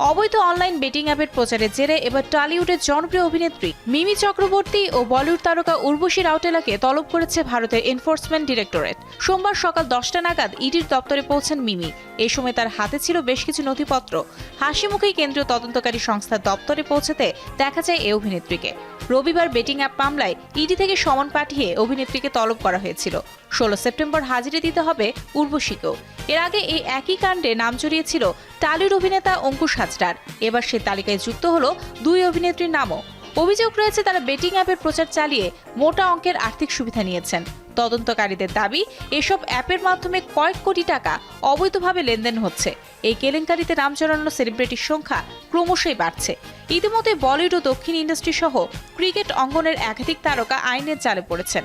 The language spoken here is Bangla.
অবৈধ অনলাইন বেটিং অ্যাপের প্রচারের জেরে এবার টলিউডের জনপ্রিয় অভিনেত্রী মিমি চক্রবর্তী ও বলিউড তারকা উর্বশী রাউটেলাকে তলব করেছে ভারতের এনফোর্সমেন্ট ডিরেক্টরেট। সোমবার সকাল দশটা নাগাদ ইডির দপ্তরে পৌঁছেন মিমি। এই সময় তার হাতে ছিল বেশ কিছু নথিপত্র। হাসি মুখেই কেন্দ্রীয় তদন্তকারী সংস্থার দপ্তরে পৌঁছতে দেখা যায় এই অভিনেত্রীকে। রবিবার বেটিং অ্যাপ মামলায় ইডি থেকে সমন পাঠিয়ে অভিনেত্রীকে তলব করা হয়েছিল। ষোলো সেপ্টেম্বর হাজিরে দিতে হবে উর্বশীকেও। এর আগে এই একই কাণ্ডে নাম জড়িয়েছিল টালির অভিনেতা অঙ্কুশ হাজরার। এবার সে তালিকায় যুক্ত হলো দুই অভিনেত্রীর নামও। অভিযোগ রয়েছে, তারা বেটিং অ্যাপের প্রচার চালিয়ে মোটা অঙ্কের আর্থিক সুবিধা নিয়েছেন। তদন্তকারীদের দাবি, এসব অ্যাপের মাধ্যমে কয়েক কোটি টাকা অবৈধভাবে লেনদেন হচ্ছে। এই কেলেঙ্কারিতে নাম জড়ানো সেলিব্রিটির সংখ্যা ক্রমশই বাড়ছে। ইতিমধ্যে বলিউড ও দক্ষিণ ইন্ডাস্ট্রি সহ ক্রিকেট অঙ্গনের একাধিক তারকা আইনের জালে পড়েছেন।